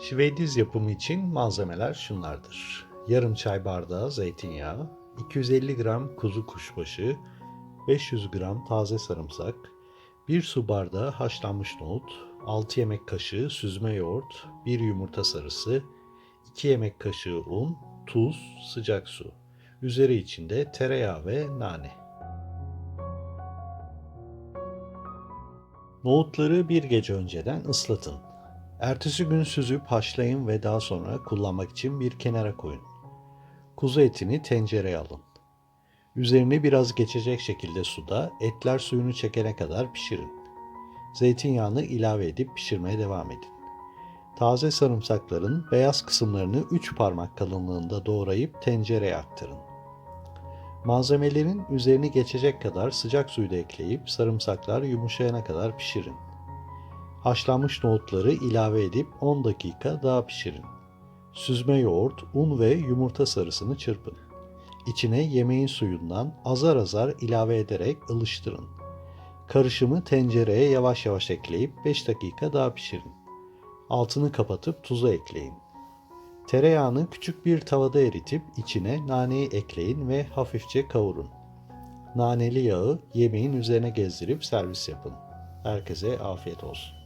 Şiveydiz yapımı için malzemeler şunlardır. Yarım çay bardağı zeytinyağı, 250 gram kuzu kuşbaşı, 500 gram taze sarımsak, 1 su bardağı haşlanmış nohut, 6 yemek kaşığı süzme yoğurt, 1 yumurta sarısı, 2 yemek kaşığı un, tuz, sıcak su. Üzeri içinde tereyağı ve nane. Nohutları bir gece önceden ıslatın. Ertesi gün süzüp haşlayın ve daha sonra kullanmak için bir kenara koyun. Kuzu etini tencereye alın. Üzerini biraz geçecek şekilde suda etler suyunu çekene kadar pişirin. Zeytinyağını ilave edip pişirmeye devam edin. Taze sarımsakların beyaz kısımlarını 3 parmak kalınlığında doğrayıp tencereye aktarın. Malzemelerin üzerini geçecek kadar sıcak suyu da ekleyip sarımsaklar yumuşayana kadar pişirin. Haşlanmış nohutları ilave edip 10 dakika daha pişirin. Süzme yoğurt, un ve yumurta sarısını çırpın. İçine yemeğin suyundan azar azar ilave ederek ılıştırın. Karışımı tencereye yavaş yavaş ekleyip 5 dakika daha pişirin. Altını kapatıp tuzu ekleyin. Tereyağını küçük bir tavada eritip içine naneyi ekleyin ve hafifçe kavurun. Naneli yağı yemeğin üzerine gezdirip servis yapın. Herkese afiyet olsun.